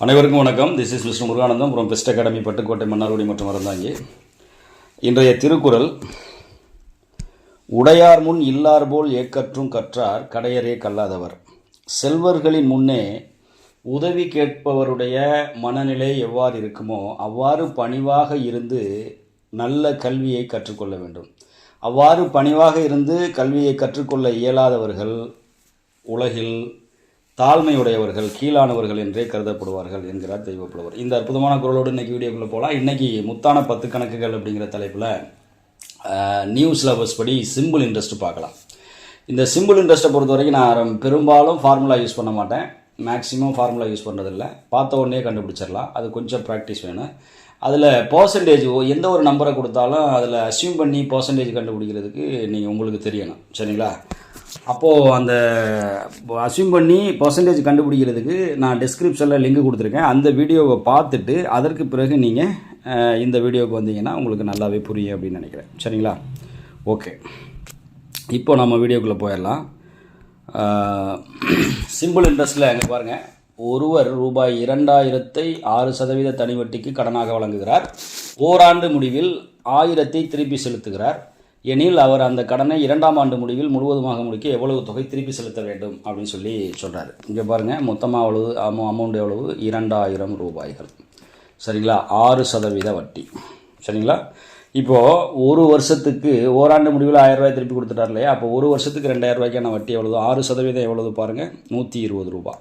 அனைவருக்கும் வணக்கம். This is mister Muruganandam from best academy Pattukkottai Mannargudi மற்றும் மறந்தாங்கி இன்றைய திருக்குறள் உடையார் முன் இல்லார் போல் ஏக்கற்றும் கற்றார் கடையரே கல்லாதவர். செல்வர்களின் முன்னே உதவி கேட்பவருடைய மனநிலை எவ்வாறு இருக்குமோ அவ்வாறு பணிவாக இருந்து நல்ல கல்வியை கற்றுக்கொள்ள வேண்டும். அவ்வாறு பணிவாக இருந்து கல்வியை கற்றுக்கொள்ள இயலாதவர்கள் உலகில் தாழ்மையுடையவர்கள் கீழானவர்கள் என்றே கருதப்படுவார்கள் என்கிறார் தெய்வப்புலவர். இந்த அற்புதமான குரலோடு இன்னைக்கு வீடியோக்குள்ளே போகலாம் இன்றைக்கி முத்தான பத்து கணக்குகள் அப்படிங்கிற தலைப்பில் நியூ சிலபஸ் படி சிம்பிள் இன்ட்ரெஸ்ட் பார்க்கலாம். இந்த சிம்பிள் இன்ட்ரெஸ்ட்டை பொறுத்த வரைக்கும் நான் பெரும்பாலும் ஃபார்முலா யூஸ் பண்ண மாட்டேன். மேக்ஸிமம் ஃபார்முலா யூஸ் பண்ணுறதில்ல பார்த்த உடனே கண்டுபிடிச்சிடலாம். அது கொஞ்சம் ப்ராக்டிஸ் வேணும். அதில் பர்சன்டேஜ் எந்த ஒரு நம்பரை கொடுத்தாலும் அதில் அசியூம் பண்ணி பர்சன்டேஜ் கண்டுபிடிக்கிறதுக்கு நீங்கள் உங்களுக்கு தெரியணும். சரிங்களா? அப்போது அந்த அசியூம் பண்ணி பர்சன்டேஜ் கண்டுபிடிக்கிறதுக்கு நான் டிஸ்கிரிப்ஷனில் லிங்க் கொடுத்துருக்கேன். அந்த வீடியோவை பார்த்துட்டு அதற்கு பிறகு நீங்கள் இந்த வீடியோவுக்கு வந்தீங்கன்னா உங்களுக்கு நல்லாவே புரியும் அப்படின்னு நினைக்கிறேன். சரிங்களா? ஓகே இப்போ நம்ம வீடியோக்குள்ளே போயிடலாம். சிம்பிள் இன்ட்ரெஸ்ட்டில் எங்கே பாருங்கள் ஒருவர் ரூபாய் இரண்டாயிரத்தை ஆறு சதவீத தனி வட்டிக்கு கடனாக வழங்குகிறார். ஓராண்டு முடிவில் ஆயிரத்தை திருப்பி செலுத்துகிறார். எனில் அவர் அந்த கடனை இரண்டாம் ஆண்டு முடிவில் முழுவதுமாக முடிக்க எவ்வளவு தொகை திருப்பி செலுத்த வேண்டும் அப்படின்னு சொல்லி சொல்கிறாரு இங்கே பாருங்கள் மொத்தமாக அவ்வளவு அமௌண்ட் எவ்வளவு? இரண்டாயிரம் ரூபாய்கள். சரிங்களா? ஆறு சதவீத வட்டி. சரிங்களா? இப்போது ஒரு வருஷத்துக்கு ஓராண்டு முடிவில் ஆயிரம் ரூபாய் திருப்பி கொடுத்துட்டார் இல்லையா? அப்போ ஒரு வருஷத்துக்கு ரெண்டாயிரம் ரூபாய்க்கான வட்டி எவ்வளவு? ஆறு சதவீதம் எவ்வளவு பாருங்கள் நூற்றி இருபது ரூபா.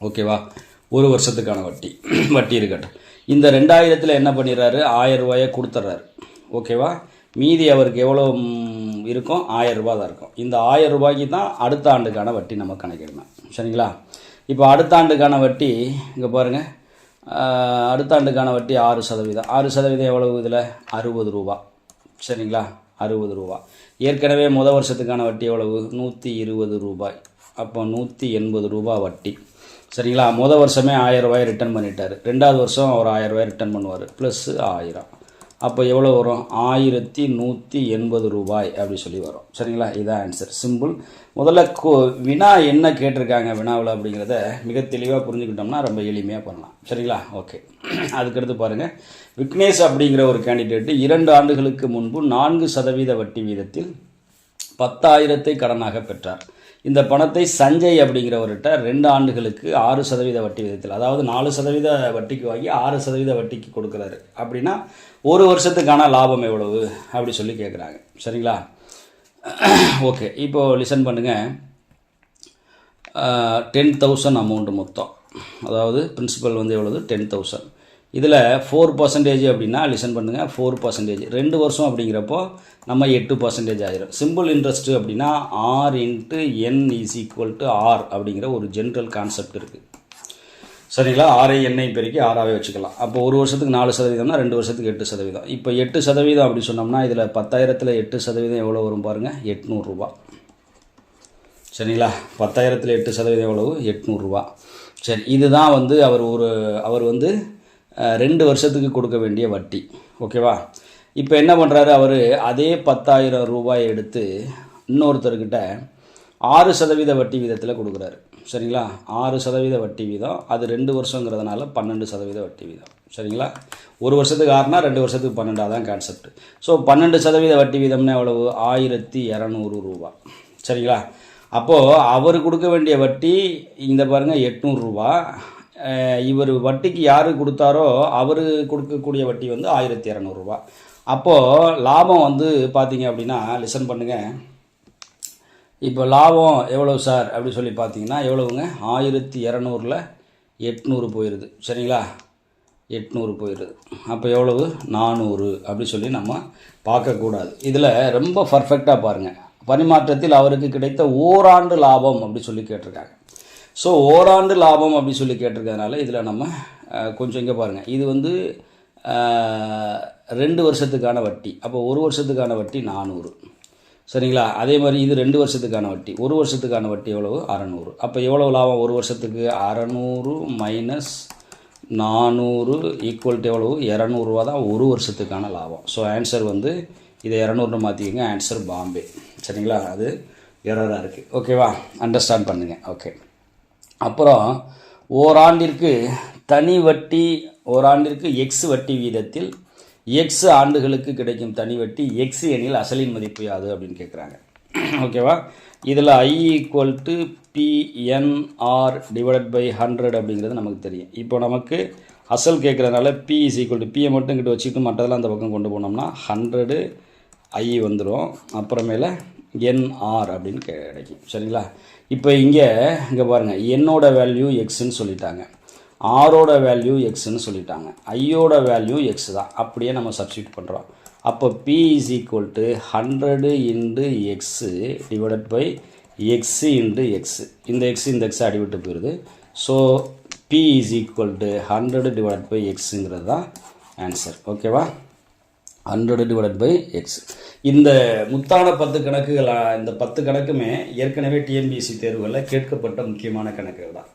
ஓகேவா? ஒரு வருஷத்துக்கான வட்டி. வட்டி இருக்கட்டும். இந்த ரெண்டாயிரத்தில் என்ன பண்ணிடுறாரு? ஆயிரம் ரூபாயை கொடுத்துட்றாரு. ஓகேவா? மீதி அவருக்கு எவ்வளோ இருக்கும் ஆயிரம் ரூபா தான் இருக்கும். இந்த ஆயிரம் ரூபாய்க்கு தான் அடுத்த ஆண்டுக்கான வட்டி நம்ம கணக்கிடணும். சரிங்களா? இப்போ அடுத்த ஆண்டுக்கான வட்டி இங்கே பாருங்கள் அடுத்த ஆண்டுக்கான வட்டி ஆறு சதவீதம். ஆறு சதவீதம் எவ்வளவு இதில்? அறுபது ரூபா. சரிங்களா? அறுபது ரூபா. ஏற்கனவே முத வருஷத்துக்கான வட்டி எவ்வளவு? நூற்றி இருபது ரூபாய். அப்போ நூற்றி எண்பது ரூபா வட்டி. சரிங்களா? முத வருஷமே ஆயிரம் ரூபாய் ரிட்டர்ன் பண்ணிட்டார். ரெண்டாவது வருஷம் அவர் ஆயிரம் ரூபாய் ரிட்டர்ன் பண்ணுவார். ப்ளஸ் ஆயிரம். அப்போ எவ்வளோ வரும்? ஆயிரத்தி நூற்றி எண்பது ரூபாய் அப்படி சொல்லி வரும். சரிங்களா? இதான் ஆன்சர் சிம்பிள் முதல்ல கோ வினா என்ன கேட்டிருக்காங்க வினாவில் அப்படிங்கிறத மிக தெளிவாக புரிஞ்சுக்கிட்டோம்னா ரொம்ப எளிமையாக பண்ணலாம். சரிங்களா? ஓகே அதுக்கடுத்து பாருங்கள் விக்னேஷ் அப்படிங்கிற ஒரு கேண்டிடேட்டு இரண்டு ஆண்டுகளுக்கு முன்பு நான்கு சதவீத வட்டி வீதத்தில் பத்தாயிரத்தை கடனாக பெற்றார். இந்த பணத்தை சஞ்சய் அப்படிங்கிறவர்கிட்ட ரெண்டு ஆண்டுகளுக்கு ஆறு சதவீத வட்டி விதத்தில் அதாவது நாலு சதவீத வட்டிக்கு வாங்கி ஆறு சதவீத வட்டிக்கு கொடுக்குறாரு. அப்படின்னா ஒரு வருஷத்துக்கான லாபம் எவ்வளவு அப்படி சொல்லி கேட்குறாங்க சரிங்களா? ஓகே இப்போது லிசன் பண்ணுங்கள் டென் தௌசண்ட் அமௌண்ட்டு மொத்தம். அதாவது பிரின்சிபல் வந்து எவ்வளவு? டென் தௌசண்ட் இதில் ஃபோர் பர்சன்டேஜ் அப்படின்னா லிசன் பண்ணுங்கள் ஃபோர் பர்சன்டேஜ் ரெண்டு வருஷம் அப்படிங்கிறப்போ நம்ம எட்டு பர்சன்டேஜ் ஆயிரும். சிம்பிள் இன்ட்ரெஸ்ட்டு அப்படின்னா R into N is equal to R அப்படிங்கிற ஒரு ஜென்ரல் கான்செப்ட் இருக்குது சரிங்களா? ஆரை எண்ணெய் பெருக்கி ஆறாவே வச்சுக்கலாம். அப்போ ஒரு வருஷத்துக்கு நாலு சதவீதம்னா ரெண்டு வருஷத்துக்கு எட்டு சதவீதம். இப்போ எட்டு சதவீதம் அப்படி சொன்னோம்னா இதில் பத்தாயிரத்தில் எட்டு சதவீதம் எவ்வளோ வரும் பாருங்கள் எட்நூறுரூபா சரிங்களா? பத்தாயிரத்தில் எட்டு சதவீதம் எவ்வளவு? எட்நூறுரூவா சரி இதுதான் வந்து அவர் ஒரு அவர் வந்து ரெண்டு வருஷத்துக்கு கொடுக்க வேண்டிய வட்டி. ஓகேவா? இப்போ என்ன பண்ணுறாரு அவர்? அதே பத்தாயிரம் ரூபாயை எடுத்து இன்னொருத்தர்கிட்ட ஆறு சதவீத வட்டி வீதத்தில் கொடுக்குறாரு. சரிங்களா? ஆறு சதவீத வட்டி வீதம். அது ரெண்டு வருஷங்கிறதுனால பன்னெண்டு சதவீத வட்டி வீதம். சரிங்களா? ஒரு வருஷத்துக்கு ஆறுனா ரெண்டு வருஷத்துக்கு பன்னெண்டு அதான் கான்செப்ட் ஸோ பன்னெண்டு சதவீத வட்டி வீதம்னா எவ்வளவு? ஆயிரத்தி இரநூறு ரூபா. சரிங்களா? அப்போது அவர் கொடுக்க வேண்டிய வட்டி இந்த பாருங்கள் எட்நூறுரூவா இவர் வட்டிக்கு யார் கொடுத்தாரோ அவர் கொடுக்கக்கூடிய வட்டி வந்து ஆயிரத்தி இரநூறுபா அப்போது லாபம் வந்து பார்த்தீங்க அப்படின்னா லிசன் பண்ணுங்கள் இப்போ லாபம் எவ்வளவு சார் அப்படி சொல்லி பார்த்தீங்கன்னா எவ்வளவுங்க? ஆயிரத்தி இரநூறில் எட்நூறு போயிடுது சரிங்களா? எட்நூறு போயிடுது அப்போ எவ்வளவு? நானூறு அப்படி சொல்லி நம்ம பார்க்கக்கூடாது இதில் ரொம்ப பர்ஃபெக்டாக பாருங்கள் பரிமாற்றத்தில் அவருக்கு கிடைத்த ஓராண்டு லாபம் அப்படி சொல்லி கேட்டிருக்காங்க. ஸோ ஓராண்டு லாபம் அப்படின்னு சொல்லி கேட்டிருக்கிறதுனால இதில் நம்ம கொஞ்சம் இங்கே பாருங்கள் இது வந்து ரெண்டு வருஷத்துக்கான வட்டி. அப்போ ஒரு வருஷத்துக்கான வட்டி நானூறு. சரிங்களா? அதே மாதிரி இது ரெண்டு வருஷத்துக்கான வட்டி. ஒரு வருஷத்துக்கான வட்டி எவ்வளவு? அறநூறு. அப்போ எவ்வளோ லாபம் ஒரு வருஷத்துக்கு? அறநூறு மைனஸ் நானூறு ஈக்குவல் டு எவ்வளவு? இரநூறுவா தான் ஒரு வருஷத்துக்கான லாபம். ஸோ ஆன்சர் வந்து இதை இரநூறுன்னு மாற்றிக்கங்க ஆன்சர் பாம்பே. சரிங்களா? அது எரராக இருக்குது ஓகேவா அண்டர்ஸ்டாண்ட் பண்ணுங்கள் ஓகே அப்புறம் ஓராண்டிற்கு தனி வட்டி ஓராண்டிற்கு எக்ஸ் வட்டி வீதத்தில் எக்ஸ் ஆண்டுகளுக்கு கிடைக்கும் தனி வட்டி எக்ஸ் எனில் அசலின் மதிப்பு யாது அப்படின்னு கேட்குறாங்க ஓகேவா? இதில் I equal to PNR divided by hundred அப்படிங்கிறது நமக்கு தெரியும். இப்போ நமக்கு அசல் கேட்குறதுனால பி இஸ் ஈக்குவல் டு பியை மட்டும் கிட்ட வச்சுட்டு மற்றதெல்லாம் அந்த பக்கம் கொண்டு போனோம்னா ஹண்ட்ரடு ஐ வந்துடும் அப்புறமேல என்ஆர் அப்படின்னு கிடைக்கும். சரிங்களா? இப்போ இங்கே இங்கே பாருங்கள் என்னோட வேல்யூ எக்ஸ்ன்னு சொல்லிட்டாங்க. ஆரோட வேல்யூ எக்ஸ்ன்னு சொல்லிட்டாங்க. ஐயோட வேல்யூ எக்ஸ் தான். அப்படியே நம்ம சப்ஸ்டியூட் பண்ணுறோம் அப்போ P is equal to hundred into X divided by X into X இந்த எக்ஸ் இந்த எக்ஸ் அடிவிட்டு போயிடுது so P is equal to hundred divided by எக்ஸுங்கிறது தான் ஆன்சர் ஓகேவா ஹண்ட்ரடு டிவைடட் பை எக்ஸ் இந்த முத்தான பத்து கணக்குகள் இந்த பத்து கணக்குமே ஏற்கனவே டிஎன்பிஎஸ்சி தேர்வுகளில் கேட்கப்பட்ட முக்கியமான கணக்குகள் தான்.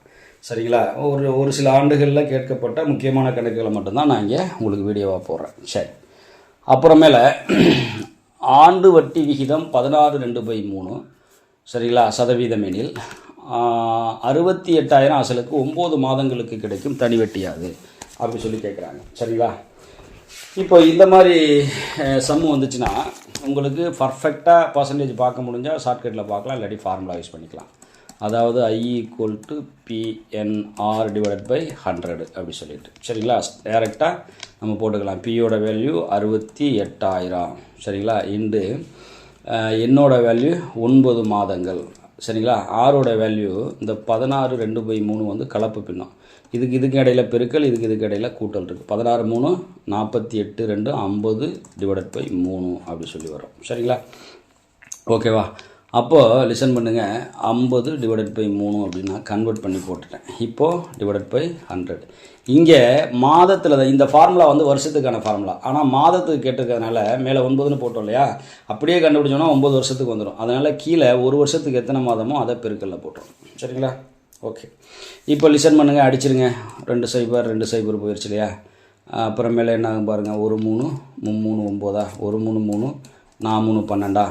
சரிங்களா? ஒரு ஒரு சில ஆண்டுகளில் கேட்கப்பட்ட முக்கியமான கணக்குகளை மட்டும்தான் நான் இங்கே உங்களுக்கு வீடியோவாக போடுறேன். சரி. அப்புறமேல ஆண்டு வட்டி விகிதம் பதினாறு ரெண்டு பை மூணு. சரிங்களா? சதவீதம் எனில் அறுபத்தி எட்டாயிரம் அசலுக்கு ஒம்பது மாதங்களுக்கு கிடைக்கும் தனி வட்டியாது அப்படி சொல்லி கேட்குறாங்க. சரிங்களா? இப்போ இந்த மாதிரி சம்மு வந்துச்சுன்னா உங்களுக்கு பர்ஃபெக்டாக பர்சன்டேஜ் பார்க்க முடிஞ்சால் ஷார்ட்கட்டில் பார்க்கலாம் இல்லாட்டி ஃபார்முலா யூஸ் பண்ணிக்கலாம். அதாவது I equal to PNR divide by hundred அப்படி சொல்லிட்டு. சரிங்களா? டேரெக்டாக நம்ம போட்டுக்கலாம். பியோட வேல்யூ அறுபத்தி எட்டாயிரம். சரிங்களா? இண்டு என்னோடய வேல்யூ ஒன்பது மாதங்கள். சரிங்களா? ஆரோட வேல்யூ இந்த பதினாறு ரெண்டு பை மூணு வந்து கலப்பு பின்னம். இதுக்கு இதுக்கு இடையில பெருக்கல் இதுக்கு இதுக்கு இடையில கூட்டல் இருக்குது பதினாறு மூணு நாற்பத்தி எட்டு ரெண்டு ஐம்பது டிவைடட் பை மூணு அப்படி சொல்லி வரும். சரிங்களா? ஓகேவா? அப்போது லிசன் பண்ணுங்கள் ஐம்பது டிவைடட் பை மூணு அப்படின்னா கன்வெர்ட் பண்ணி போட்டுட்டேன். இப்போது டிவைடட் பை ஹண்ட்ரட் இங்கே மாதத்தில் தான் இந்த ஃபார்முலா வந்து வருஷத்துக்கான ஃபார்முலா ஆனால் மாதத்துக்கு கேட்டிருக்கிறதுனால மேலே ஒன்பதுன்னு போட்டோம் இல்லையா? அப்படியே கண்டுபிடிச்சோன்னா ஒம்பது வருஷத்துக்கு வந்துடும் அதனால் கீழே ஒரு வருஷத்துக்கு எத்தனை மாதமோ அதை பெருக்கல்ல போட்டுரும் சரிங்களா? ஓகே இப்போ லிசன் பண்ணுங்கள் அடிச்சிருங்க. ரெண்டு சைபர் ரெண்டு சைபர் போயிடுச்சு இல்லையா? அப்புறமேல என்ன ஆகும் பாருங்கள் ஒரு மூணு மும்மூணு ஒம்போதா? ஒரு மூணு மூணு நான் மூணு பன்னெண்டா?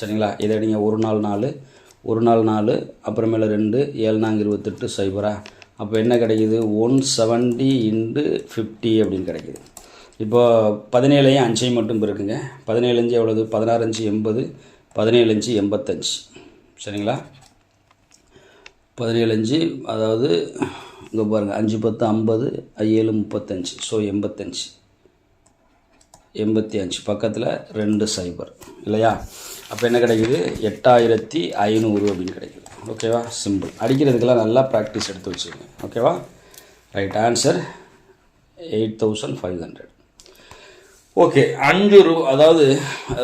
சரிங்களா? இதை நீங்கள் ஒரு நாள் நாலு ஒரு நாள் நாலு அப்புறமேல ரெண்டு ஏழு நாங்கள் இருபத்தெட்டு சைபரா அப்போ என்ன கிடைக்குது? ஒன் செவன்ட்டி இன்டு ஃபிஃப்டி அப்படின்னு கிடைக்குது. இப்போ பதினேழையும் அஞ்சையும் மட்டும் இருக்குங்க பதினேழு அஞ்சு எவ்வளோது பதினாறு அஞ்சு எண்பது பதினேழு அஞ்சு எண்பத்தஞ்சு. சரிங்களா? பதினேழு அஞ்சு அதாவது இங்கே பாருங்கள் அஞ்சு பத்து ஐம்பது ஏழு முப்பத்தஞ்சு ஸோ எண்பத்தஞ்சு. எண்பத்தி அஞ்சு பக்கத்தில் ரெண்டு சைபர் இல்லையா? அப்போ என்ன கிடைக்குது? எட்டாயிரத்தி ஐநூறு அப்படின்னு கிடைக்குது. ஓகேவா சிம்பிள் அடிக்கிறதுக்கெல்லாம் நல்லா ப்ராக்டிஸ் எடுத்து வச்சுக்கோங்க. ஓகேவா right answer eight thousand five hundred okay அஞ்சு ரூ அதாவது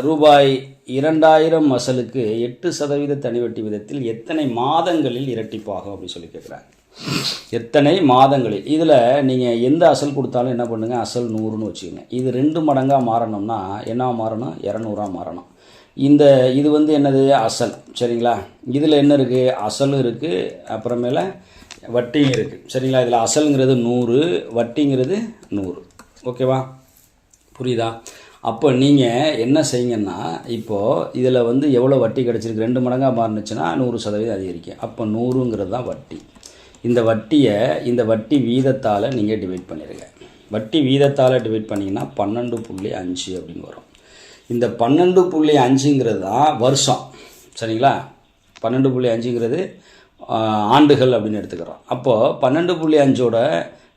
ரூபாய் இரண்டாயிரம் அசலுக்கு எட்டு சதவீத தனிவட்டி விதத்தில் எத்தனை மாதங்களில் இரட்டிப்பாகும் அப்படின்னு சொல்லி கேட்குறாங்க எத்தனை மாதங்களில்? இதில் நீங்கள் எந்த அசல் கொடுத்தாலும் என்ன பண்ணுங்கள் அசல் நூறுன்னு வச்சுக்கோங்க. இது ரெண்டு மடங்காக மாறணும்னா என்ன மாறணும்? இரநூறா மாறணும். இந்த இது வந்து என்னது? அசல். சரிங்களா? இதில் என்ன இருக்குது அசலும் இருக்குது அப்புறமேல வட்டியும் இருக்குது சரிங்களா? இதில் அசலுங்கிறது நூறு வட்டிங்கிறது நூறு. ஓகேவா? புரியுதா? அப்போ நீங்கள் என்ன செய்யுங்கன்னா இப்போது இதில் வந்து எவ்வளோ வட்டி கிடச்சிருக்கு? ரெண்டு மடங்காக மாறுனுச்சுன்னா நூறு சதவீதம் அதிகரிக்கும் அப்போ நூறுங்கிறது தான் வட்டி. இந்த வட்டியை இந்த வட்டி வீதத்தால் நீங்கள் டிவைட் பண்ணிடுங்க வட்டி வீதத்தால் டிவைட் பண்ணிங்கன்னா பன்னெண்டு புள்ளி அஞ்சு அப்படின்னு வரும். இந்த பன்னெண்டு புள்ளி அஞ்சுங்கிறது தான் வருஷம். சரிங்களா? பன்னெண்டு புள்ளி அஞ்சுங்கிறது ஆண்டுகள் அப்படின்னு எடுத்துக்கிறோம். அப்போது பன்னெண்டு புள்ளி அஞ்சோட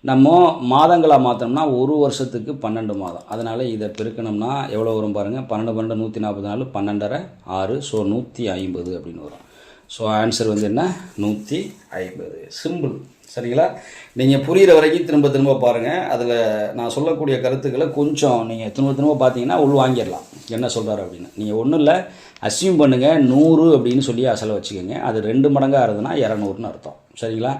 நம்ம மாதங்களாக மாற்றோம்னா ஒரு வருஷத்துக்கு பன்னெண்டு மாதம். அதனால் இதை பெருக்கணும்னா எவ்வளோ வரும் பாருங்கள் பன்னெண்டு பன்னெண்டு நூற்றி நாற்பது நாலு பன்னெண்டரை ஆறு ஸோ நூற்றி ஐம்பது அப்படின்னு வரும். ஸோ ஆன்சர் வந்து என்ன? நூற்றி ஐம்பது. சிம்பிள் சரிங்களா? நீங்கள் புரிகிற வரைக்கும் திரும்ப திரும்ப பாருங்கள் அதில் நான் சொல்லக்கூடிய கருத்துக்களை கொஞ்சம் நீங்கள் திரும்ப திரும்ப பார்த்தீங்கன்னா உள் வாங்கிடலாம். என்ன சொல்கிறாரு அப்படின்னு. நீங்கள் ஒன்றும் இல்லை அசியூம் பண்ணுங்கள் நூறு அப்படின்னு சொல்லி அசலை வச்சுக்கோங்க. அது ரெண்டு மடங்காக இருந்ததுன்னா இரநூறுன்னு அர்த்தம். சரிங்களா?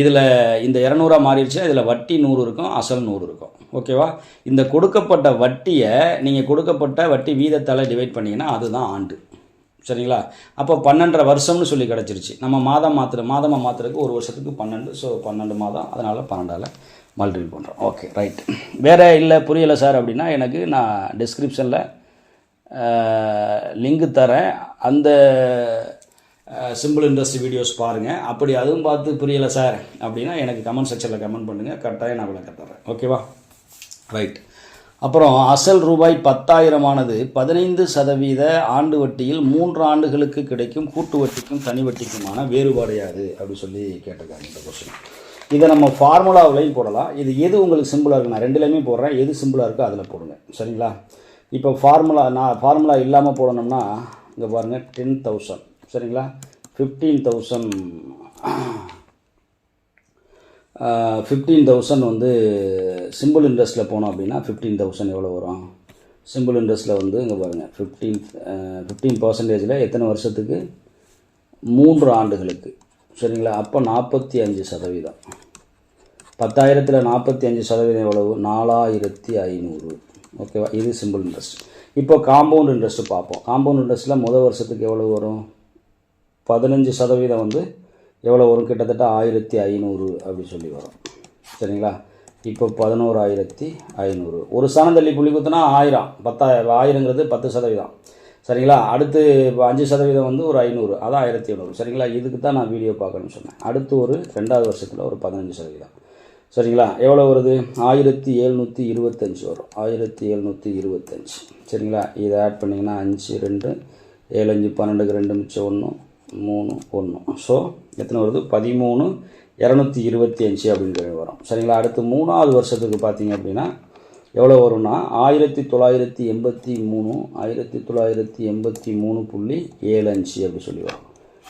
இதில் இந்த இரநூறா மாறிடுச்சுன்னா இதில் வட்டி நூறு இருக்கும் அசல் நூறு இருக்கும். ஓகேவா? இந்த கொடுக்கப்பட்ட வட்டியை நீங்கள் கொடுக்கப்பட்ட வட்டி வீதத்தால் டிவைட் பண்ணிங்கன்னா அதுதான் ஆண்டு. சரிங்களா? அப்போ பன்னெண்டரை வருஷம்னு சொல்லி கிடச்சிருச்சு. நம்ம மாதம் மாத்திர மாதமாக மாத்திரக்கு ஒரு வருஷத்துக்கு பன்னெண்டு ஸோ பன்னெண்டு மாதம். அதனால் பன்னெண்டால் மல்டிபிள் பண்ணுறோம் ஓகே ரைட் வேறு இல்லை புரியலை சார் அப்படின்னா எனக்கு நான் டிஸ்கிரிப்ஷனில் லிங்க் தரேன். அந்த சிம்பிள் இன்ட்ரெஸ்ட் வீடியோஸ் பாருங்கள் அப்படி அதுவும் பார்த்து புரியலை சார் அப்படின்னா எனக்கு கமெண்ட் செக்ஷனில் கமெண்ட் பண்ணுங்கள் கரெக்டாக நான் விளக்க தர்றேன். ஓகேவா ரைட் அப்புறம் அசல் ரூபாய் பத்தாயிரமானது பதினைந்து சதவீத ஆண்டு வட்டியில் மூன்று ஆண்டுகளுக்கு கிடைக்கும் கூட்டு வட்டிக்கும் தனி வட்டிக்குமான வேறுபாடு யாது? சொல்லி கேட்டிருக்காங்க இந்த கொஸ்டின் இதை நம்ம ஃபார்முலாவிலையும் போடலாம். இது எது உங்களுக்கு சிம்பிளாக இருக்கு நான் ரெண்டுலேயுமே போடுறேன். எது சிம்பிளாக இருக்கோ அதில் போடுங்க. சரிங்களா? இப்போ ஃபார்முலா நான் ஃபார்முலா இல்லாமல் போடணும்னா இங்கே பாருங்கள் டென் தௌசண்ட் சரிங்களா? ஃபிஃப்டீன் தௌசண்ட் ஃபிஃப்டீன் தௌசண்ட் வந்து சிம்பிள் இன்ட்ரெஸ்ட்டில் போனோம் அப்படின்னா ஃபிஃப்டீன் தௌசண்ட் எவ்வளோ வரும்? சிம்பிள் இன்ட்ரெஸ்ட்டில் வந்து இங்கே பாருங்கள் ஃபிஃப்டீன் ஃபிஃப்டீன் பர்சன்டேஜில் எத்தனை வருஷத்துக்கு? மூன்று ஆண்டுகளுக்கு. சரிங்களா? அப்போ நாற்பத்தி அஞ்சு சதவீதம். பத்தாயிரத்தில் நாற்பத்தி அஞ்சு சதவீதம் எவ்வளவு? நாலாயிரத்தி ஐநூறு. ஓகேவா? இது சிம்பிள் இன்ட்ரெஸ்ட் இப்போ காம்பவுண்ட் இன்ட்ரெஸ்ட்டு பார்ப்போம். காம்பவுண்ட் இன்ட்ரெஸ்ட்டில் முதல் வருஷத்துக்கு எவ்வளோ வரும்? பதினஞ்சு சதவீதம் வந்து எவ்வளோ வரும்? கிட்டத்தட்ட ஆயிரத்தி ஐநூறு அப்படி சொல்லி வரும். சரிங்களா? இப்போ பதினோராயிரத்தி ஐநூறு. ஒரு சனந்தள்ளி புள்ளி குத்துனா ஆயிரம். பத்தாயிரம் ஆயிரங்கிறது பத்து சதவீதம். சரிங்களா? அடுத்து இப்போ அஞ்சு சதவீதம் வந்து ஒரு ஐநூறு. அதான் ஆயிரத்தி ஐநூறு. சரிங்களா? இதுக்கு தான் நான் வீடியோ பார்க்கணும்னு சொன்னேன். அடுத்து ஒரு ரெண்டாவது வருஷத்தில் ஒரு பதினஞ்சு சதவீதம். சரிங்களா? எவ்வளோ வருது? ஆயிரத்தி எழுநூற்றி இருபத்தஞ்சி வரும். ஆயிரத்தி எழுநூற்றி இருபத்தஞ்சி. சரிங்களா? இதை ஆட் பண்ணிங்கன்னா அஞ்சு ரெண்டு ஏழு அஞ்சு பன்னெண்டுக்கு ரெண்டு மிச்சம் ஒன்று மூணு ஒன்று ஸோ எத்தனை வருது? பதிமூணு இரநூத்தி இருபத்தி அஞ்சு அப்படின்றது வரும் சரிங்களா? அடுத்து மூணாவது வருஷத்துக்கு பார்த்தீங்க அப்படின்னா எவ்வளோ வரும்னா ஆயிரத்தி தொள்ளாயிரத்தி எண்பத்தி மூணு ஆயிரத்தி தொள்ளாயிரத்தி எண்பத்தி மூணு புள்ளி ஏழு அஞ்சு அப்படி சொல்லி வரும்.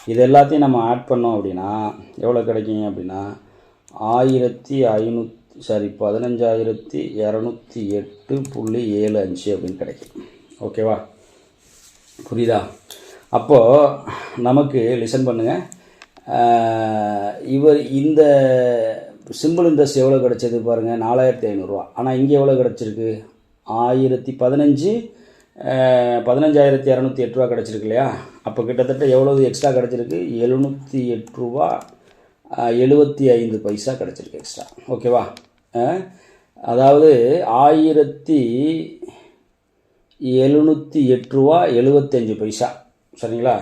இது எல்லாத்தையும் நம்ம ஆட் பண்ணோம் அப்படின்னா எவ்வளோ கிடைக்குங்க அப்படின்னா ஆயிரத்தி ஐநூற்றி சாரி பதினஞ்சாயிரத்தி இரநூத்தி எட்டு புள்ளி ஏழு அஞ்சு அப்படின்னு கிடைக்கும். ஓகேவா புரியுதா? அப்போது நமக்கு லிசன் பண்ணுங்கள் இவர் இந்த சிம்பிள் இன்ட்ரெஸ்ட் எவ்வளோ கிடச்சது பாருங்கள் நாலாயிரத்தி ஐநூறுரூவா ஆனால் இங்கே எவ்வளோ கிடச்சிருக்கு? ஆயிரத்தி பதினஞ்சு பதினஞ்சாயிரத்தி இரநூத்தி எட்டு ரூபா கிடச்சிருக்கு இல்லையா? அப்போ கிட்டத்தட்ட எவ்வளவு எக்ஸ்ட்ரா கிடச்சிருக்கு? எழுநூற்றி எட்டு ரூபா எழுபத்தி ஐந்து பைசா கிடச்சிருக்கு எக்ஸ்ட்ரா ஓகேவா அதாவது ஆயிரத்தி எழுநூற்றி எட்டு ரூபா எழுபத்தஞ்சு பைசா. சரிங்களா?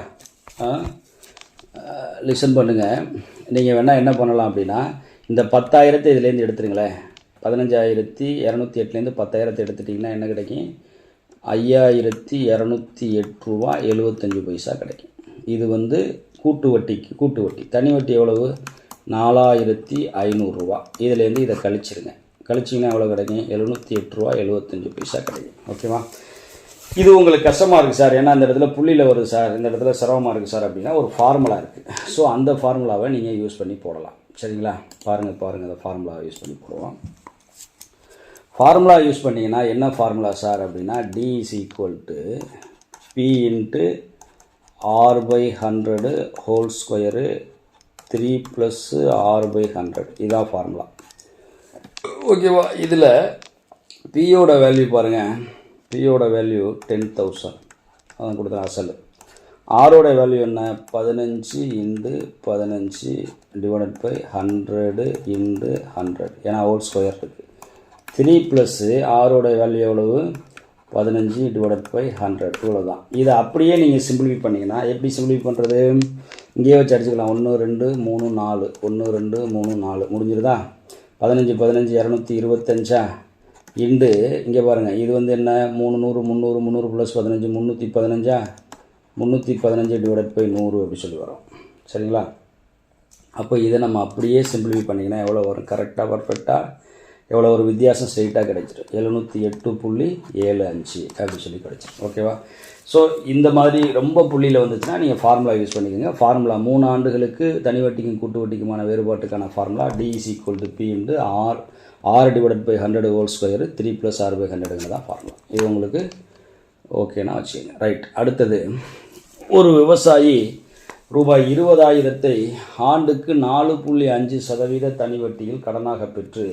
லிசன் பண்ணுங்கள் நீங்கள் வேணால் என்ன பண்ணலாம் அப்படின்னா இந்த பத்தாயிரத்தை இதுலேருந்து எடுத்துருங்களேன். பதினஞ்சாயிரத்தி இரநூத்தி எட்டுலேருந்து பத்தாயிரத்தை எடுத்துட்டிங்கன்னா என்ன கிடைக்கும்? ஐயாயிரத்தி இரநூத்தி எட்டு ரூபா எழுபத்தஞ்சு பைசா கிடைக்கும். இது வந்து கூட்டு வட்டிக்கு கூட்டு வட்டி. தனி வட்டி எவ்வளவு? நாலாயிரத்தி ஐநூறுரூவா இதுலேருந்து இதை கழிச்சிருங்க. கழிச்சிங்கன்னா எவ்வளோ கிடைக்கும்? எழுநூற்றி எட்டு ரூபா பைசா கிடைக்கும். ஓகேவா? இது உங்களுக்கு கஷ்டமாக இருக்குது சார். ஏன்னா இந்த இடத்துல புள்ளியில் வருது சார். இந்த இடத்துல சிரமமாக இருக்குது சார் அப்படின்னா ஒரு ஃபார்முலா இருக்குது ஸோ அந்த ஃபார்முலாவை நீங்கள் யூஸ் பண்ணி போடலாம். சரிங்களா? பாருங்கள் பாருங்கள் அந்த ஃபார்முலாவை யூஸ் பண்ணி போடுவோம். ஃபார்முலா யூஸ் பண்ணிங்கன்னா என்ன ஃபார்முலா சார் அப்படின்னா D is equal to P into R by hundred whole square three plus R by hundred இதான் ஃபார்முலா ஓகேவா இதில் பியோட வேல்யூ பாருங்கள் பியோட வேல்யூ டென் தௌசண்ட் அதான் கொடுத்த அசல். ஆரோட வேல்யூ என்ன? பதினஞ்சு இன்டு பதினஞ்சு divided by hundred into hundred ஏன்னா ஹோல் ஸ்கொயர் இருக்குது த்ரீ ப்ளஸ்ஸு ஆரோட வேல்யூ எவ்வளவு? பதினஞ்சு டிவைடட் பை ஹண்ட்ரட் இவ்வளோ தான் இதை அப்படியே நீங்கள் சிம்பிளிஃபை பண்ணிங்கன்னா எப்படி சிம்பிளிஃபை பண்ணுறது இங்கேயே வச்சு அடிச்சுக்கலாம். ஒன்று ரெண்டு மூணு நாலு. ஒன்று ரெண்டு மூணு நாலு. முடிஞ்சிருதா? பதினஞ்சு பதினஞ்சு இரநூத்தி இருபத்தஞ்சா? இண்டு. இங்கே பாருங்கள் இது வந்து என்ன? மூணு நூறு முந்நூறு முந்நூறு ப்ளஸ் பதினஞ்சு முந்நூற்றி பதினஞ்சா? முந்நூற்றி பதினஞ்சு டிவைடட் பை நூறு அப்படி சொல்லி வரும். சரிங்களா? அப்போ இதை நம்ம அப்படியே சிம்பிளிஃபை பண்ணிங்கன்னா எவ்வளோ வரும்? கரெக்டாக பர்ஃபெக்டாக எவ்வளோ ஒரு வித்தியாசம் ஸ்ட்ரெயிட்டாக கிடைச்சிரும். எழுநூற்றி எட்டு புள்ளி ஏழு அஞ்சு அப்படி சொல்லி கிடைச்சிரும். ஓகேவா ஸோ இந்த மாதிரி ரொம்ப புள்ளியில் வந்துச்சுன்னா நீங்கள் ஃபார்முலா யூஸ் பண்ணிக்கோங்க. ஃபார்முலா மூணு ஆண்டுகளுக்கு தனி வட்டிக்கும் கூட்டு வட்டிக்குமான வேறுபாட்டுக்கான formula D is equal to P into R R divided by hundred whole square three plus R by ஹண்ட்ரடுங்க தான் ஃபார்முலா இது உங்களுக்கு ஓகேனா வச்சுக்கோங்க. ரைட் அடுத்தது ஒரு விவசாயி ரூபாய் இருபதாயிரத்தை ஆண்டுக்கு நாலு புள்ளி அஞ்சு சதவீத தனி வட்டியில் கடனாக பெற்று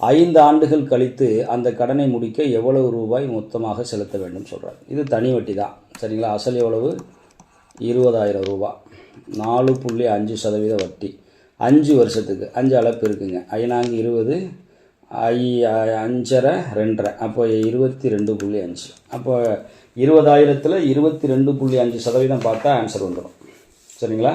ஐந்து ஆண்டுகள் கழித்து அந்த கடனை முடிக்க எவ்வளவு ரூபாய் மொத்தமாக செலுத்த வேண்டும் சொல்கிறார் இது தனி வட்டி தான் சரிங்களா? அசல் எவ்வளவு? இருபதாயிரம் ரூபாய் நாலு புள்ளி அஞ்சு சதவீத வட்டி. அஞ்சு வருஷத்துக்கு அஞ்சு அளப்பு இருக்குங்க. ஐநாங்கு இருபது ஐ அஞ்சரை ரெண்டரை. அப்போ இருபத்தி ரெண்டு புள்ளி அஞ்சு. அப்போ இருபதாயிரத்தில் இருபத்தி ரெண்டு புள்ளி அஞ்சு சதவீதம் பார்த்தா ஆன்சர் வந்துடும் சரிங்களா?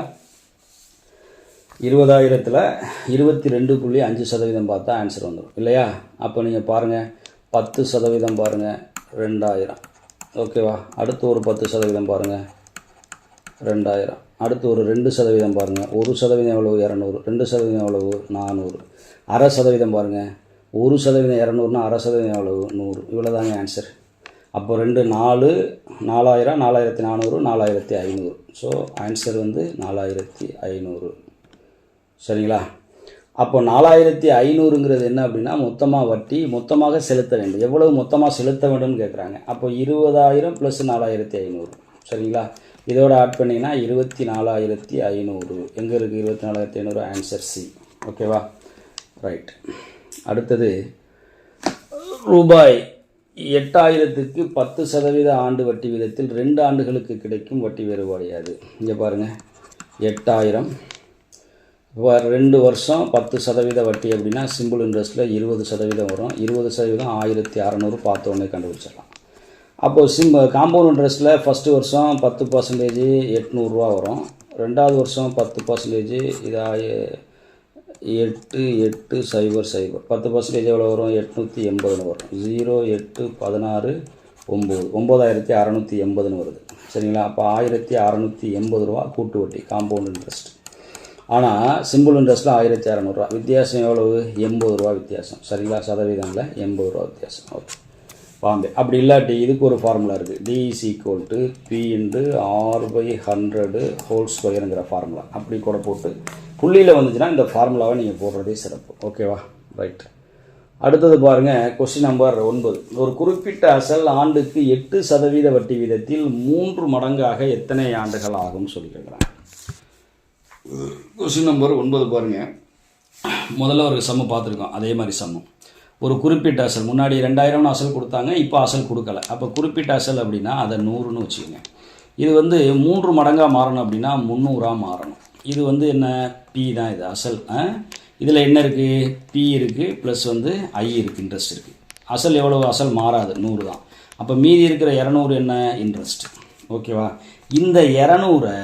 இருபதாயிரத்தில் இருபத்தி ரெண்டு புள்ளி அஞ்சு சதவீதம் பார்த்தா ஆன்சர் வந்துடும் இல்லையா? அப்போ நீங்கள் பாருங்கள் பத்து சதவீதம் பாருங்கள் ரெண்டாயிரம். ஓகேவா அடுத்து ஒரு பத்து சதவீதம் பாருங்கள் ரெண்டாயிரம். அடுத்து ஒரு ரெண்டு சதவீதம் பாருங்கள் ஒரு சதவீதம் எவ்வளவு? இரநூறு. ரெண்டு சதவீதம் எவ்வளவு? நானூறு. அரை சதவீதம் பாருங்கள் ஒரு சதவீதம் இரநூறுனா அரை சதவீதம் எவ்வளவு? நூறு. இவ்வளோ தாங்க ஆன்சர் அப்போ ரெண்டு நாலு நாலாயிரம் நாலாயிரத்தி நானூறு நாலாயிரத்தி ஐநூறு. ஸோ ஆன்சர் வந்து நாலாயிரத்தி ஐநூறு. சரிங்களா? அப்போ நாலாயிரத்தி ஐநூறுங்கிறது என்ன அப்படின்னா மொத்தமாக வட்டி மொத்தமாக செலுத்த வேண்டும். எவ்வளவு மொத்தமாக செலுத்த வேண்டும்னு கேட்குறாங்க அப்போ இருபதாயிரம் ப்ளஸ் நாலாயிரத்தி ஐநூறு. சரிங்களா? இதோட ஆட் பண்ணிங்கன்னா இருபத்தி நாலாயிரத்தி ஐநூறு. எங்கே இருக்குது இருபத்தி நாலாயிரத்தி ஐநூறு? ஆன்சர் சி ஓகேவா ரைட் அடுத்தது ரூபாய் எட்டாயிரத்துக்கு பத்து சதவீத ஆண்டு வட்டி வீதத்தில் ரெண்டு ஆண்டுகளுக்கு கிடைக்கும் வட்டி வேறுபாடு யாது? இங்கே பாருங்கள் எட்டாயிரம். இப்போ ரெண்டு வருஷம் பத்து சதவீத வட்டி அப்படின்னா சிம்பிள் இன்ட்ரெஸ்ட்டில் இருபது சதவீதம் வரும். இருபது சதவீதம் ஆயிரத்தி அறநூறு பார்த்தோன்னே கண்டுபிடிச்சிடலாம். அப்போது சிம் காம்பவுண்ட் இன்ட்ரெஸ்ட்டில் ஃபஸ்ட்டு வருஷம் பத்து பர்சன்டேஜ் எட்நூறுரூவா வரும். ரெண்டாவது வருஷம் பத்து பர்சன்டேஜ் இதாக எட்டு எட்டு சைபர் சைபர். பத்து பர்சன்டேஜ் எவ்வளோ வரும்? எட்நூற்றி எண்பதுன்னு வரும். ஜீரோ எட்டு பதினாறு ஒம்பது. ஒம்பதாயிரத்தி அறநூற்றி எண்பதுன்னு வருது. சரிங்களா? அப்போ ஆயிரத்தி அறநூற்றி எண்பது ரூபா கூட்டு வட்டி காம்பவுண்ட் இன்ட்ரெஸ்ட் ஆனால் சிம்பிள் இன்ட்ரெஸ்ட்டில் ஆயிரத்தி அறநூறுவா வித்தியாசம் எவ்வளவு? எண்பது ரூபா வித்தியாசம். சரிங்களா? சதவீதமில் எண்பது ரூபா வித்தியாசம். ஓகே. பாம்பே அப்படி இல்லாட்டி இதுக்கு ஒரு ஃபார்முலா இருக்குது DEC is equal to P into R by hundred whole ஸ்கொயருங்கிற formula அப்படி கூட போட்டு புள்ளியில் வந்துச்சுன்னா இந்த ஃபார்முலாவை நீங்கள் போடுறதே சிறப்பு. ஓகேவா ரைட் அடுத்தது பாருங்கள் கொஸ்டின் நம்பர் ஒன்பது. ஒரு குறிப்பிட்ட அசல் ஆண்டுக்கு எட்டு சதவீத வட்டி வீதத்தில் மூன்று மடங்காக எத்தனை ஆண்டுகள் ஆகும்னு சொல்லி கேட்குறாங்க கொஸ்டின் நம்பர் ஒன்பது பாருங்கள் முதல்ல ஒரு சம்மு பார்த்துருக்கோம். அதே மாதிரி சம்மம் ஒரு குறிப்பிட்ட அசல். முன்னாடி ரெண்டாயிரம்னு அசல் கொடுத்தாங்க இப்போ அசல் கொடுக்கல. அப்போ குறிப்பிட்ட அசல் அப்படின்னா அதை நூறுன்னு வச்சுக்கோங்க. இது வந்து மூன்று மடங்காக மாறணும் அப்படின்னா முந்நூறாக மாறணும். இது வந்து என்ன? பி தான் இது அசல். இதில் என்ன இருக்குது பி இருக்குது ப்ளஸ் வந்து ஐ இருக்குது இன்ட்ரெஸ்ட் இருக்குது அசல் எவ்வளோ அசல் மாறாது நூறு தான். அப்போ மீதி இருக்கிற இரநூறு என்ன? இன்ட்ரெஸ்ட் ஓகேவா இந்த இரநூறை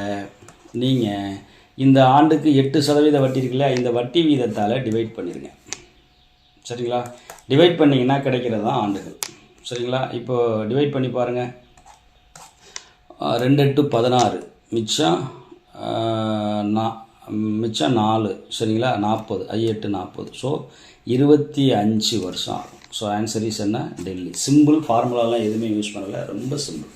நீங்கள் இந்த ஆண்டுக்கு எட்டு சதவீத வட்டி இருக்குல்ல இந்த வட்டி வீதத்தால் டிவைட் பண்ணிடுங்க சரிங்களா? டிவைட் பண்ணிங்கன்னா கிடைக்கிறது தான் ஆண்டுகள். சரிங்களா? இப்போது டிவைட் பண்ணி பாருங்கள் ரெண்டு எட்டு பதினாறு. மிச்சம் நான் மிச்சம் நாலு சரிங்களா? நாற்பது ஐ எட்டு நாற்பது. ஸோ இருபத்தி அஞ்சு வருஷம். ஆகும் ஸோ ஆன்சர் இஸ் என்ன? டெல்லி. சிம்பிள் ஃபார்முலாலாம் எதுவுமே யூஸ் பண்ணலை. ரொம்ப சிம்பிள்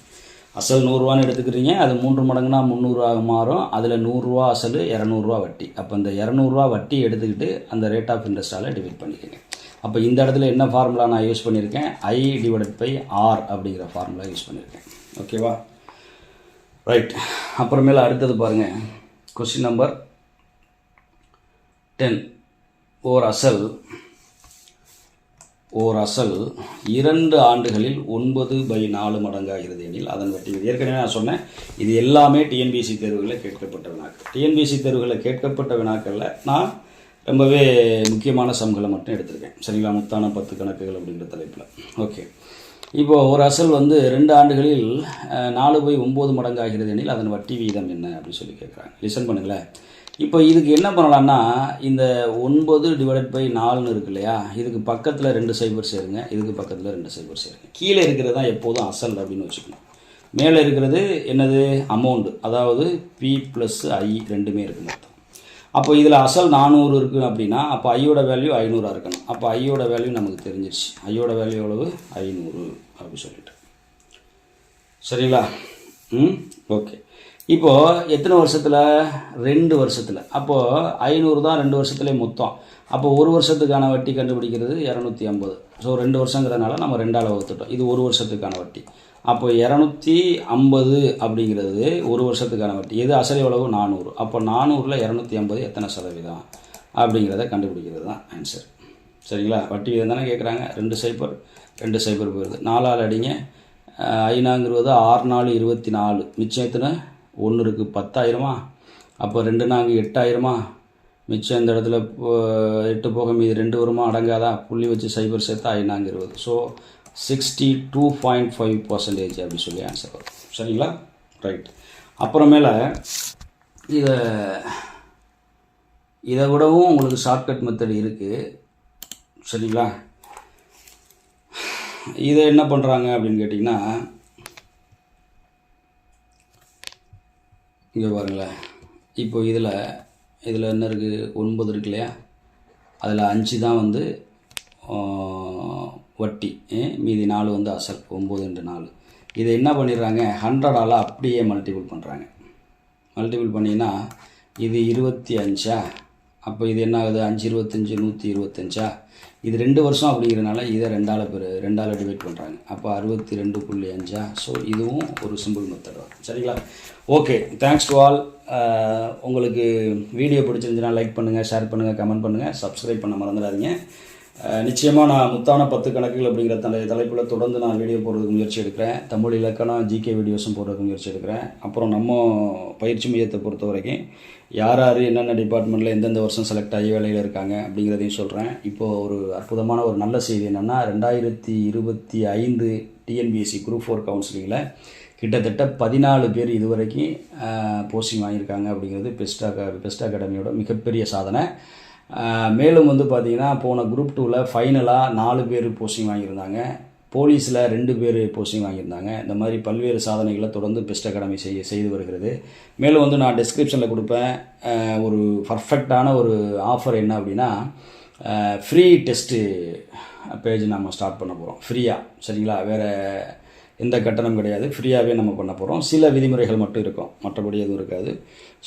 அசல் நூறுரூவான்னு எடுத்துக்கிறீங்க. அது மூன்று மடங்குனா முந்நூறுரூவா மாறும். அதில் நூறுரூவா அசல் இரநூறுவா வட்டி. அப்போ இந்த இரநூறுவா வட்டி எடுத்துக்கிட்டு அந்த ரேட் ஆஃப் இன்ட்ரெஸ்ட்டால் டிவைட் பண்ணிக்கோங்க. அப்போ இந்த இடத்துல என்ன ஃபார்முலா நான் யூஸ் பண்ணியிருக்கேன் ஐ டிவைடட் பை ஆர் அப்படிங்கிற ஃபார்முலா யூஸ் பண்ணியிருக்கேன் ஓகேவா ரைட் அப்புறமேல அடுத்தது பாருங்கள் கொஸ்டின் நம்பர் டென் ஓர் அசல். ஓர் அசல். இரண்டு ஆண்டுகளில் ஒன்பது பை நாலு மடங்காகிறது எனில் அதன் வட்டி ஏற்கனவே நான் சொன்னேன். இது எல்லாமே டிஎன்பிஎஸ்சி தேர்வுகளில் கேட்கப்பட்ட வினாக்கள். டிஎன்பிஎஸ்சி தேர்வுகளில் கேட்கப்பட்ட வினாக்களில் நான் ரொம்பவே முக்கியமான சம்களை மட்டும் எடுத்திருக்கேன். சரிங்களா? முத்தான பத்து கணக்குகள் அப்படிங்கிற தலைப்பில். ஓகே இப்போ ஒரு அசல் வந்து ரெண்டு ஆண்டுகளில் நாலு பை ஒம்பது மடங்காகிறது எனில் அதன் வட்டி வீதம் என்ன அப்படின்னு சொல்லி கேட்குறாங்க. லிசன் பண்ணுங்களேன். இப்போ இதுக்கு என்ன பண்ணலான்னா இந்த ஒன்பது டிவைடட் பை நாலுன்னு இருக்கு இல்லையா? இதுக்கு பக்கத்தில் ரெண்டு சைபர் சேருங்க இதுக்கு பக்கத்தில் ரெண்டு சைபர் சேருங்க. கீழே இருக்கிறது தான் எப்போதும் அசல் அப்படின்னு வச்சுக்கணும். மேலே இருக்கிறது என்னது? அமௌண்ட்டு அதாவது பி ப்ளஸ் ஐ ரெண்டுமே இருக்கு மொத்தம். அப்போ இதில் அசல் நானூறு இருக்குது அப்படின்னா அப்போ ஐயோட வேல்யூ ஐநூறாக இருக்கணும். அப்போ ஐயோட வேல்யூ நமக்கு தெரிஞ்சிருச்சு. ஐயோட வேல்யூ எவ்வளவு? ஐநூறு அப்படின்னு சொல்லிட்டு. சரிங்களா? ம்? ஓகே. இப்போது எத்தனை வருஷத்தில்? ரெண்டு வருஷத்தில். அப்போது ஐநூறு தான் ரெண்டு வருஷத்துலேயே மொத்தம். அப்போ ஒரு வருஷத்துக்கான வட்டி கண்டுபிடிக்கிறது இரநூத்தி ஐம்பது. ஸோ ரெண்டு வருஷங்கிறதுனால நம்ம ரெண்டால் வகுத்துட்டோம். இது ஒரு வருஷத்துக்கான வட்டி. அப்போ இரநூத்தி ஐம்பது அப்படிங்கிறது ஒரு வருஷத்துக்கான வட்டி. எது அசல் எவ்வளவு? நானூறு. அப்போ நானூறில் இரநூத்தி ஐம்பது எத்தனை சதவீதம்? அப்படிங்கிறத கண்டுபிடிக்கிறது தான் ஆன்சர் சரிங்களா? வட்டி வீதம் தானே கேட்குறாங்க ரெண்டு சைபர் ரெண்டு சைபர் போயிடுது நாலால் அடிங்க. ஐநாங்கிறது ஆறு நாலு இருபத்தி நாலு. மிச்சம் எத்தனை? ஒன்று இருக்குது பத்தாயிரமா? அப்போ ரெண்டு நான்கு எட்டாயிரமா? மிச்சம் இந்த இடத்துல இப்போ எட்டு போக மீது ரெண்டு வருமா? அடங்காதா? புள்ளி வச்சு சைபர் சேர்த்தா ஐநாங்கிறது. So sixty two point five percentage அப்படின்னு சொல்லி ஆன்சர் வரும். சரிங்களா? ரைட் அப்புறமேல இதை இதை விடவும் உங்களுக்கு ஷார்ட்கட் மெத்தட் இருக்குது சரிங்களா? இதை என்ன பண்ணுறாங்க அப்படின்னு கேட்டிங்கன்னா இங்கே பாருங்களேன். இப்போ இதில் இதில் என்ன இருக்குது ஒன்பது இருக்கு இல்லையா? அதில் அஞ்சு தான் வந்து வட்டி மீதி நாலு வந்து அசல் ஒம்பது ரெண்டு நாலு. இதை என்ன பண்ணிடுறாங்க? ஹண்ட்ரடால் அப்படியே மல்டிபிள் பண்ணுறாங்க மல்டிபிள் பண்ணிங்கன்னா இது இருபத்தி அஞ்சா? அப்போ இது என்ன ஆகுது? அஞ்சு இருபத்தஞ்சி நூற்றி இருபத்தஞ்சா? இது ரெண்டு வருஷம் அப்படிங்கிறனால இதை ரெண்டால் பேர் ரெண்டால் டிவைட் பண்ணுறாங்க அப்போ அறுபத்தி ரெண்டு புள்ளி அஞ்சா? ஸோ இதுவும் ஒரு சிம்பிள் மெத்தட் வரும் சரிங்களா? ஓகே தேங்க்ஸ் டு ஆல் உங்களுக்கு வீடியோ பிடிச்சிருந்துச்சுன்னா லைக் பண்ணுங்கள் ஷேர் பண்ணுங்கள் கமெண்ட் பண்ணுங்கள் சப்ஸ்கிரைப் பண்ண மறந்துடாதீங்க. நிச்சயமாக நான் முத்தான பத்து கணக்குகள் அப்படிங்கிற தலை தலைப்பில் தொடர்ந்து நான் வீடியோ போடுறதுக்கு முயற்சி எடுக்கிறேன். தமிழ் இலக்கணம் ஜிகே வீடியோஸும் போடுறதுக்கு முயற்சி எடுக்கிறேன். அப்புறம் நம்ம பயிற்சி மையத்தை பொறுத்த வரைக்கும் யார் யார் என்னென்ன டிபார்ட்மெண்ட்டில் எந்தெந்த வருஷம் செலக்ட் ஆகி வேலையில் இருக்காங்க அப்படிங்கிறதையும் சொல்கிறேன் இப்போது ஒரு அற்புதமான ஒரு நல்ல செய்தி என்னென்னா ரெண்டாயிரத்தி இருபத்தி ஐந்து டிஎன்பிஎஸ்சி குரூப் ஃபோர் கவுன்சிலிங்கில் கிட்டத்தட்ட பதினாலு பேர் இதுவரைக்கும் போஸ்டிங் வாங்கியிருக்காங்க அப்படிங்கிறது பெஸ்ட் பெஸ்ட் அகாடமியோட மிகப்பெரிய சாதனை. மேலும் வந்து பார்த்திங்கன்னா போன குரூப் டூவில் ஃபைனலாக நாலு பேர் போஸ்டிங் வாங்கியிருந்தாங்க. போலீஸில் ரெண்டு பேர் போஸ்டிங் வாங்கியிருந்தாங்க. இந்த மாதிரி பல்வேறு சாதனைகளை தொடர்ந்து பெஸ்ட் அகாடமி செய்ய செய்து வருகிறது. மேலும் வந்து நான் டிஸ்கிரிப்ஷனில் கொடுப்பேன். ஒரு பர்ஃபெக்டான ஒரு ஆஃபர் என்ன அப்படின்னா ஃப்ரீ டெஸ்ட்டு பேஜ் நம்ம ஸ்டார்ட் பண்ண போகிறோம் ஃப்ரீயாக சரிங்களா? வேறு எந்த கட்டணம் கிடையாது. ஃப்ரீயாகவே நம்ம பண்ண போகிறோம் சில விதிமுறைகள் மட்டும் இருக்கும். மற்றபடி எதுவும் இருக்காது.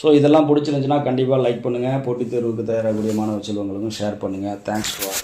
ஸோ இதெல்லாம் பிடிச்சிருந்துச்சுன்னா கண்டிப்பாக லைக் பண்ணுங்கள் போட்டித் தேர்வுக்கு தயாராகக்கூடிய மாணவ செல்வங்களுக்கும் ஷேர் பண்ணுங்கள் தேங்க்ஸ் ஃபார்